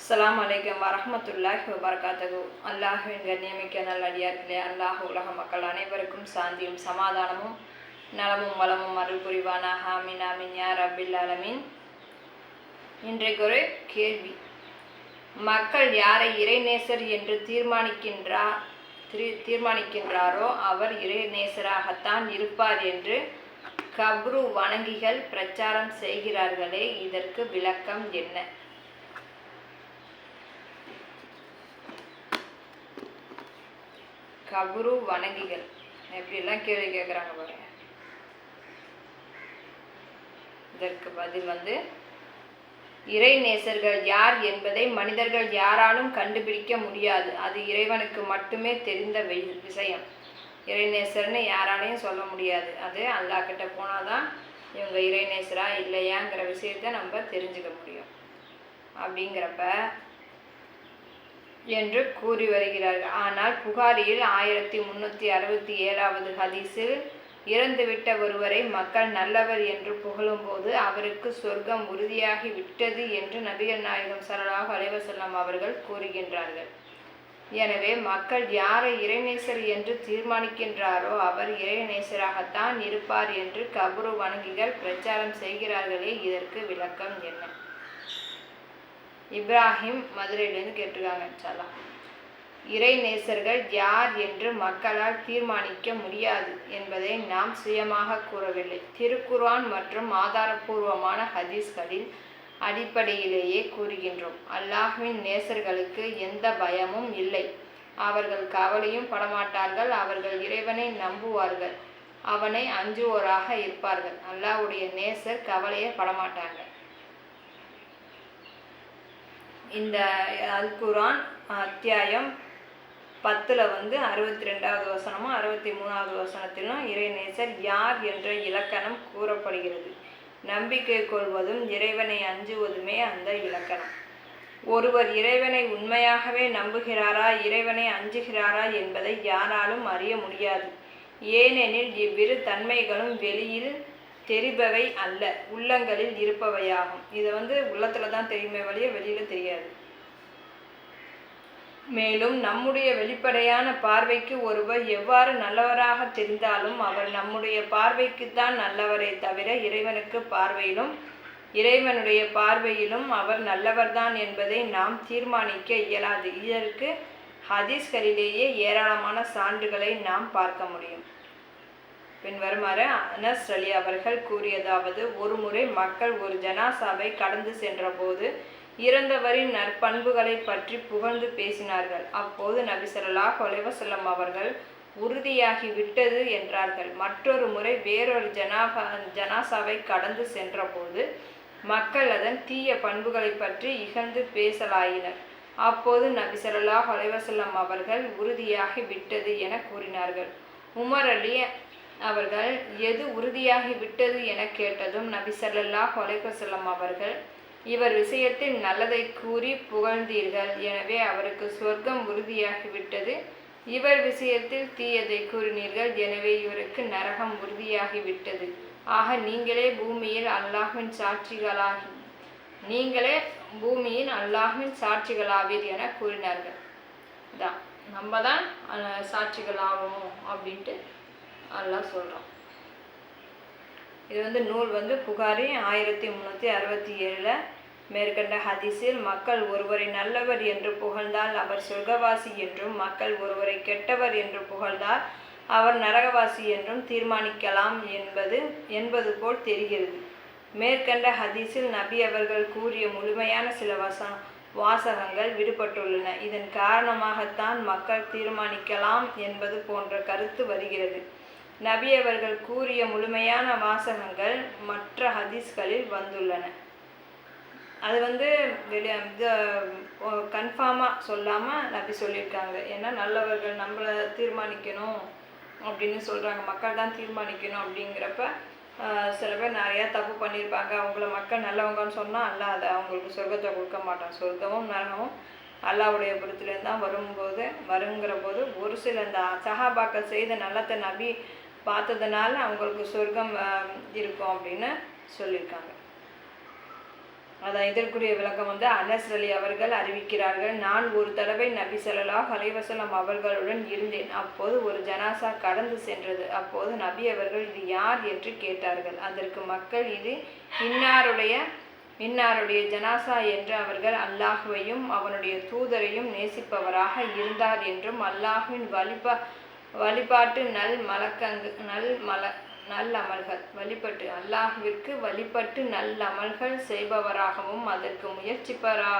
அஸ்லாம் வலைக்கம் வரஹ்மத்துல்லாஹி வபர்காத்தகு அல்லாஹுவின் கண்ணியமிக்க நல்லடியார்களே அல்லாஹ் உலக மக்கள் அனைவருக்கும் சாந்தியும் சமாதானமும் நலமும் வளமும் அருள் புரிவானா ஹாமின் ஆமின். யார் அபில் அலமின் இன்றைக்கு ஒரு கேள்வி. மக்கள் யாரை இறைநேசர் என்று தீர்மானிக்கின்றா திரு- தீர்மானிக்கின்றாரோ அவர் இறைநேசராகத்தான் இருப்பார் என்று கப்ரு வணங்கிகள் பிரச்சாரம் செய்கிறார்களே இதற்கு விளக்கம் என்ன? கபுரு வணங்கிகள். எப்படிலாம் கேள்வி கேட்குறாங்க பாருங்க. இதற்கு பதில் வந்து இறை நேசர்கள் யார் என்பதை மனிதர்கள் யாராலும் கண்டுபிடிக்க முடியாது. அது இறைவனுக்கு மட்டுமே தெரிந்த விஷயம். இறைநேசர்னு யாராலையும் சொல்ல முடியாது. அது அல்லாஹ் கிட்ட போனாதான் இவங்க இறைநேசரா இல்லையாங்கிற விஷயத்த நம்ம தெரிஞ்சுக்க முடியும். அப்படிங்கிறப்ப என்று கூறி வருகிறார்கள் ஆனால் புகாரியில் ஆயிரத்தி முன்னூற்றி அறுபத்தி ஏழாவது ஹதீஸில் இறந்துவிட்ட ஒருவரை மக்கள் நல்லவர் என்று புகழும்போது அவருக்கு சொர்க்கம் உறுதியாகி விட்டது என்று நபிகள் நாயகம் சரளாக அலைஹி அவர்கள் கூறுகின்றார்கள். எனவே மக்கள் யாரை இறைநேசர் என்று தீர்மானிக்கின்றாரோ அவர் இறைநேசராகத்தான் இருப்பார் என்று கபுரு வணங்கிகள் பிரச்சாரம் செய்கிறார்களே இதற்கு விளக்கம் என்ன? இப்ராஹிம் மதுரையிலேருந்து கேட்டிருக்காங்க இன்ஷால்லா இறை நேசர்கள் யார் என்று மக்களால் தீர்மானிக்க முடியாது என்பதை நாம் சுயமாக கூறவில்லை. திருக்குர்ஆன் மற்றும் ஆதாரபூர்வமான ஹதீஸ்களின் அடிப்படையிலேயே கூறுகின்றோம். அல்லாஹ்வின் நேசர்களுக்கு எந்த பயமும் இல்லை. அவர்கள் கவலையும் படமாட்டார்கள். அவர்கள் இறைவனை நம்புவார்கள். அவனை அஞ்சுவோராக இருப்பார்கள். அல்லாஹ்வுடைய நேசர் கவலையே படமாட்டாங்க. இந்த அல் குரான் அத்தியாயம் பத்தில் வந்து அறுபத்தி ரெண்டாவது வசனமும் அறுபத்தி மூணாவது வசனத்திலும் இறைநேசர் யார் என்ற இலக்கணம் கூறப்படுகிறது. நம்பிக்கை கொள்வதும் இறைவனை அஞ்சுவதுமே அந்த இலக்கணம். ஒருவர் இறைவனை உண்மையாகவே நம்புகிறாரா இறைவனை அஞ்சுகிறாரா என்பதை யாராலும் அறிய முடியாது. ஏனெனில் இவ்விரு தன்மைகளும் வெளியில் தெரிபவை அல்ல உள்ளங்களில் இருப்பவையாகும். இதை வந்து உள்ளத்துல தான் தெரியுமே வழிய வெளியில தெரியாது. மேலும் நம்முடைய வெளிப்படையான பார்வைக்கு ஒருவர் எவ்வாறு நல்லவராக தெரிந்தாலும் அவர் நம்முடைய பார்வைக்குத்தான் நல்லவரே தவிர இறைவனுக்கு பார்வையிலும் இறைவனுடைய பார்வையிலும் அவர் நல்லவர்தான் என்பதை நாம் தீர்மானிக்க இயலாது. இதற்கு ஹதீஸ்களிலேயே ஏராளமான சான்றுகளை நாம் பார்க்க முடியும். பின்வருமாறு அனஸ் அலி அவர்கள் கூறியதாவது ஒருமுறை மக்கள் ஒரு ஜனாசாவை கடந்து சென்றபோது இறந்தவரின் நற்பண்புகளை பற்றி புகழ்ந்து பேசினார்கள். அப்போது நபி ஸல்லல்லாஹு அலைஹி அவர்கள் உறுதியாகி விட்டது என்றார்கள். மற்றொரு முறை வேறொரு ஜனாபா ஜனாசாவை கடந்து சென்றபோது மக்கள் அதன் தீய பண்புகளை பற்றி இகழ்ந்து பேசலாயினர். அப்போது நபி ஸல்லல்லாஹு அலைஹி அவர்கள் உறுதியாகி விட்டது என கூறினார்கள். உமர் அலி அவர்கள் எது உறுதியாகி விட்டது என கேட்டதும் நபி சல்லல்லா அலைஹி அவர்கள் இவர் விஷயத்தில் நல்லதை கூறி புகழ்ந்தீர்கள் எனவே அவருக்கு சொர்க்கம் உறுதியாகி விட்டது. இவர் விஷயத்தில் தீயதை கூறினீர்கள் எனவே இவருக்கு நரகம் உறுதியாகி விட்டது. ஆக நீங்களே பூமியில் அல்லாஹின் சாட்சிகளாகி நீங்களே பூமியின் அல்லாஹின் சாட்சிகளாவீர் என கூறினார்கள். தான் நம்ம தான் சாட்சிகளாகும் அப்படின்ட்டு அல்லா சொல்கிறோம் இது வந்து நூல் வந்து புகாரி ஆயிரத்தி முந்நூற்றி அறுபத்தி ஏழில் மேற்கண்ட ஹதீஸில் மக்கள் ஒருவரை நல்லவர் என்று புகழ்ந்தால் அவர் சொர்க்கவாசி என்றும் மக்கள் ஒருவரை கெட்டவர் என்று புகழ்ந்தால் அவர் நரகவாசி என்றும் தீர்மானிக்கலாம் என்பது என்பது போல் தெரிகிறது. மேற்கண்ட ஹதீஸில் நபி அவர்கள் கூறிய முழுமையான சில வச வாசகங்கள் விடுபட்டுள்ளன. இதன் காரணமாகத்தான் மக்கள் தீர்மானிக்கலாம் என்பது போன்ற கருத்து வருகிறது. நபி அவர்கள் கூறிய முழுமையான வாசகங்கள் மற்ற ஹதீஸ்களில் வந்துள்ளன. அது வந்து வெளி இது கன்ஃபார்மாக சொல்லாமல் நபி சொல்லியிருக்காங்க. ஏன்னா நல்லவர்கள் நம்மளை தீர்மானிக்கணும் அப்படின்னு சொல்கிறாங்க மக்கள் தான் தீர்மானிக்கணும் அப்படிங்கிறப்ப சில பேர் நிறையா தப்பு பண்ணியிருப்பாங்க. அவங்கள மக்கள் நல்லவங்கன்னு சொன்னால் அல்லாஹ் அதை அவங்களுக்கு சொர்க்கத்தை கொடுக்க மாட்டான். சொர்க்கமும் நரகமும் அல்லாவுடைய புறத்துலேருந்து தான் வரும்போது வருங்கிற போது ஒரு சில இந்த சஹாபாக்கள் செய்த நல்லத்தை நபி பார்த்ததுனால அவங்களுக்கு சொர்க்கம் இருக்கும் அப்படின்னு சொல்லியிருக்காங்க. அதான் இதற்குரிய விளக்கம் வந்து அனஸ் அலி அவர்கள் அறிவிக்கிறார்கள் நான் ஒரு தடவை நபி ஸல்லல்லாஹு ஹலைவசலம் அவர்களுடன் இருந்தேன். அப்போது ஒரு ஜனாசா கடந்து சென்றது. அப்போது நபி அவர்கள் இது யார் என்று கேட்டார்கள். அதற்கு மக்கள் இது இன்னாருடைய இன்னாருடைய ஜனாசா என்று அவர்கள் அல்லாஹுவையும் அவனுடைய தூதரையும் நேசிப்பவராக இருந்தார் என்றும் அல்லாஹுவின் வழிபா வழிபாட்டு நல் மலக்கங்கு நல் மல நல் அமல்கள். வழிபட்டு அல்லாஹுவிற்கு வழிபட்டு நல் அமல்கள் செய்பவராகவும் அதற்கு முயற்சிப்பரா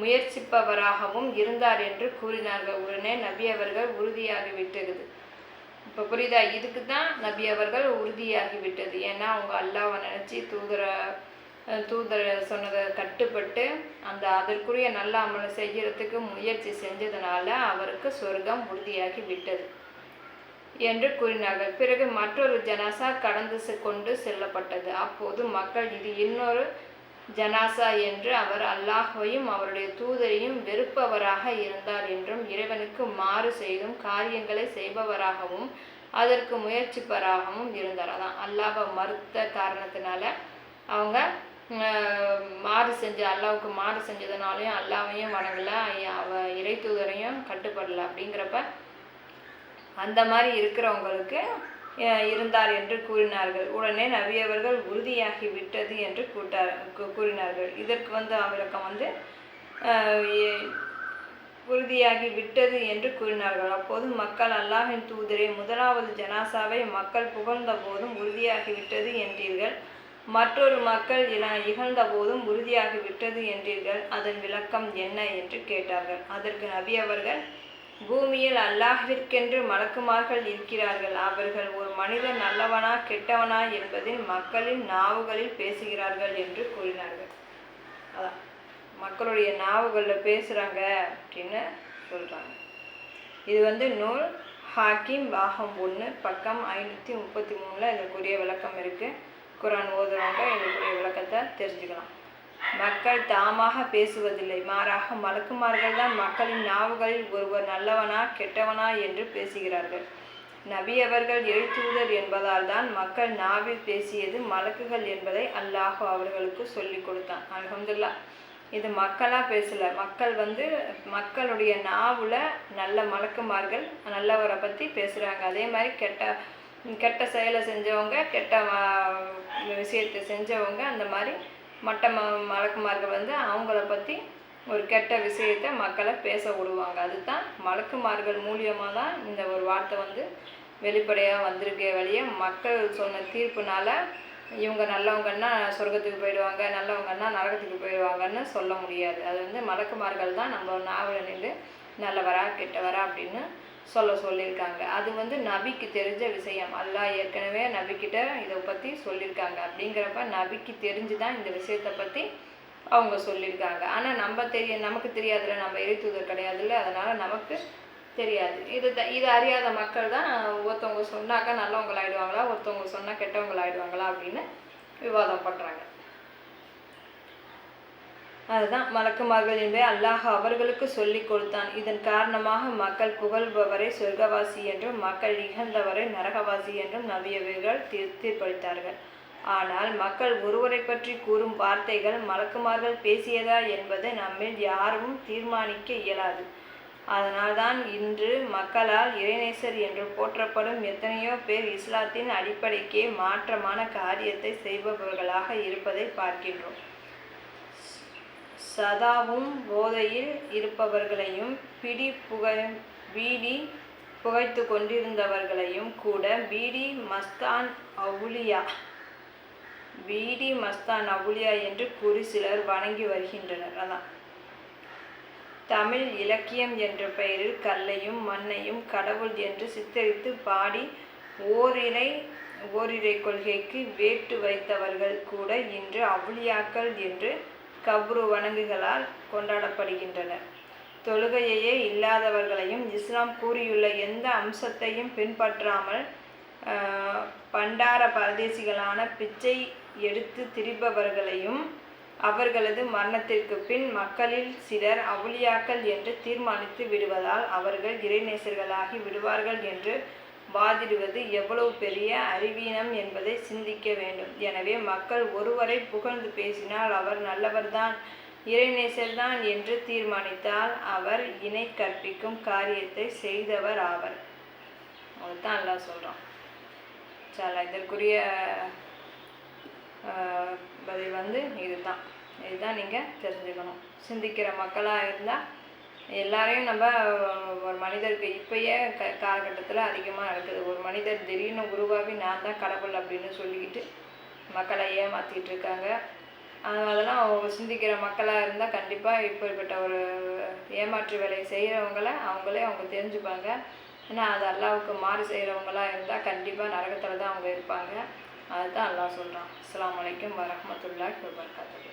முயற்சிப்பவராகவும் இருந்தார் என்று கூறினார்கள். உடனே நபி அவர்கள் உறுதியாகிவிட்டது. இப்போ புரியுதா? இதுக்கு தான் நபி அவர்கள் உறுதியாகிவிட்டது. ஏன்னா அவங்க அல்லாவை நினச்சி தூதர தூதர சொன்னதை கட்டுப்பட்டு அந்த அதற்குரிய நல்ல அமலை செய்கிறதுக்கு முயற்சி செஞ்சதுனால அவருக்கு சொர்க்கம் உறுதியாகி விட்டது என்று கூறினார்கள். பிறகு மற்றொரு ஜனாசா கடந்து செ- கொண்டு செல்லப்பட்டது. அப்போது மக்கள் இது இன்னொரு ஜனாசா என்று அவர் அல்லாஹையும் அவருடைய தூதரையும் வெறுப்பவராக இருந்தார் என்றும் இறைவனுக்கு மாறு செய்தும் காரியங்களை செய்பவராகவும் அதற்கு முயற்சிப்பவராகவும் இருந்தார். அதான் அல்லாவை மறுத்த காரணத்தினால அவங்க மாறு செஞ்ச அல்லாவுக்கு மாறு செஞ்சதுனாலையும் அல்லாவையும் வணங்கல அவ இறை தூதரையும் கட்டுப்படலை அப்படிங்கிறப்ப அந்த மாதிரி இருக்கிறவங்களுக்கு இருந்தார் என்று கூறினார்கள். உடனே நவியவர்கள் உறுதியாகி விட்டது என்று கூட்டார் கூறினார்கள். இதற்கு வந்து விளக்கம் வந்து உறுதியாகி விட்டது என்று கூறினார்கள். அப்போது மக்கள் அல்லாஹின் தூதரே முதலாவது ஜனாசாவை மக்கள் புகழ்ந்த போதும் உறுதியாகி விட்டது என்றீர்கள். மற்றொரு மக்கள் இகழ்ந்த போதும் உறுதியாகி விட்டது என்றீர்கள். அதன் விளக்கம் என்ன என்று கேட்டார்கள். அதற்கு நபி அவர்கள் பூமியில் அல்லாஹிற்கென்று மலக்குமார்கள் இருக்கிறார்கள். அவர்கள் ஒரு மனிதன் நல்லவனா கெட்டவனா என்பதில் மக்களின் நாவுகளில் பேசுகிறார்கள் என்று கூறினார்கள். அதான். மக்களுடைய நாவுகளில் பேசுகிறாங்க அப்படின்னு சொல்கிறாங்க இது வந்து நூல் ஹாக்கிம் பாகம் ஒன்று பக்கம் ஐநூற்றி முப்பத்தி மூணில் இதற்குரிய விளக்கம் இருக்குது குரான் ஓதுறவங்க இதற்குரிய விளக்கத்தை தெரிஞ்சுக்கலாம். மக்கள் தாமாக பேசுவதில்லை. மாறாக மலக்குமார்கள் தான் மக்களின் நாவுகளில் ஒருவர் நல்லவனா கெட்டவனா என்று பேசுகிறார்கள். நபி அவர்கள் எழுத்தூதர் என்பதால் தான் மக்கள் நாவில் பேசியது மலக்குகள் என்பதை அல்லாஹ் அவர்களுக்கு சொல்லி கொடுத்தான். அலமதுல்லா இது மக்களாக பேசல. மக்கள் வந்து மக்களுடைய நாவில் நல்ல மலக்குமார்கள் நல்லவரை பற்றி பேசுகிறாங்க அதே மாதிரி கெட்ட கெட்ட செயலை செஞ்சவங்க கெட்ட விஷயத்தை செஞ்சவங்க அந்த மாதிரி மட்ட ம மலக்குமார்கள் வந்து அவங்கள பற்றி ஒரு கெட்ட விஷயத்தை மக்களை பேச விடுவாங்க. அதுதான் மலக்குமார்கள் மூலியமாக தான் இந்த ஒரு வார்த்தை வந்து வெளிப்படையாக வந்திருக்கே வழிய மக்கள் சொன்ன தீர்ப்புனால இவங்க நல்லவங்கன்னா சொர்க்கத்துக்கு போயிடுவாங்க நல்லவங்கன்னா நரகத்துக்கு போயிடுவாங்கன்னு சொல்ல முடியாது. அது வந்து மலக்குமார்கள் தான் நம்ம நாவல நின்று நல்லவரா கெட்டவரா அப்படின்னு சொல்ல சொல்லியிருக்காங்க. அது வந்து நபிக்கு தெரிஞ்ச விஷயம். அல்லாஹ் ஏற்கனவே நபிக்கிட்ட இதை பற்றி சொல்லியிருக்காங்க. அப்படிங்கிறப்ப நபிக்கு தெரிஞ்சு தான் இந்த விஷயத்தை பற்றி அவங்க சொல்லியிருக்காங்க. ஆனால் நம்ம தெரிய நமக்கு தெரியாதுல்ல. நம்ம எழுத்துதர் கிடையாதுல்ல. அதனால் நமக்கு தெரியாது. இது த- இது அறியாத மக்கள் தான் ஒருத்தவங்க சொன்னாக்கா நல்லவங்களாயிடுவாங்களா? ஒருத்தவங்க சொன்னால் கெட்டவங்களாயிடுவாங்களா? அப்படின்னு விவாதம் பண்ணுறாங்க அதுதான் மலக்குமார்கள் என்பதை அல்லாஹ் அவர்களுக்கு சொல்லிக் கொடுத்தான். இதன் காரணமாக மக்கள் புகழ்பவரை சொர்க்கவாசி என்றும் மக்கள் இகழ்ந்தவரை நரகவாசி என்றும் நவியவர்கள் தீர் தீர்ப்பளித்தார்கள் ஆனால் மக்கள் ஒருவரை பற்றி கூறும் வார்த்தைகள் மலக்குமார்கள் பேசியதா என்பதை நம்மில் யாரும் தீர்மானிக்க இயலாது. அதனால்தான் இன்று மக்களால் இறைநேசர் என்று போற்றப்படும் எத்தனையோ பேர் இஸ்லாத்தின் அடிப்படைக்கே மாற்றமான காரியத்தை செய்பவர்களாக இருப்பதை பார்க்கின்றோம். சதாவும் போதையில் இருப்பவர்களையும் பிடி புகை பீடி புகைத்து கொண்டிருந்தவர்களையும் கூட பீடி மஸ்தான் அவுலியா பீடி மஸ்தான் அவுலியா என்று கூறி சிலர் வணங்கி வருகின்றனர். அதான். தமிழ் இலக்கியம் என்ற பெயரில் கல்லையும் மண்ணையும் கடவுள் என்று சித்தரித்து பாடி ஓரிரை ஓரிரை கொள்கைக்கு வேட்டு வைத்தவர்கள் கூட இன்று அவுலியாக்கள் என்று கப்ரு வணங்குகளால் கொண்டாடப்படுகின்றனர் தொழுகையே இல்லாதவர்களையும் இஸ்லாம் கூறியுள்ள எந்த அம்சத்தையும் பின்பற்றாமல் ஆஹ், பண்டார பரதேசிகளான பிச்சை எடுத்து திரிபவர்களையும் அவர்களது மரணத்திற்கு பின் மக்களில் சிலர் அவுளியாக்கள் என்று தீர்மானித்து விடுவதால் அவர்கள் இறைநேசர்களாகி விடுவார்கள் என்று வாதிடுவது எவ்வளவு பெரிய அறிவீனம் என்பதை சிந்திக்க வேண்டும். எனவே மக்கள் ஒருவரை புகழ்ந்து பேசினால் அவர் நல்லவர்தான் இறைநேசர்தான் என்று தீர்மானித்தால் அவர் இணை கற்பிக்கும் காரியத்தை செய்தவர் ஆவர். அதுதான் எல்லாம் சொல்கிறோம் சால இதற்குரிய பதில் வந்து இதுதான். இதுதான் நீங்கள் தெரிஞ்சுக்கணும். சிந்திக்கிற மக்களாக இருந்தால் எல்லாரையும் நம்ம ஒரு மனிதருக்கு இப்பயே க காலகட்டத்தில் அதிகமாக நடக்குது. ஒரு மனிதர் திடீர்னு உருவாகி நான் தான் கடவுள் அப்படின்னு சொல்லிக்கிட்டு மக்களை ஏமாற்றிட்டு இருக்காங்க. அதெல்லாம் அவங்க சிந்திக்கிற மக்களாக இருந்தால் கண்டிப்பாக இப்படிப்பட்ட ஒரு ஏமாற்று வேலையை செய்கிறவங்கள அவங்களே அவங்க தெரிஞ்சுப்பாங்க. ஏன்னா அது அல்லாவுக்கு மாறு செய்கிறவங்களா இருந்தால் கண்டிப்பாக நரகத்தில் தான் அவங்க இருப்பாங்க. அதுதான் அல்லாஹ் சொல்கிறான் அஸ்ஸலாமு அலைக்கும் வரஹ்மத்துல்லாஹி வபரகாத்துஹு.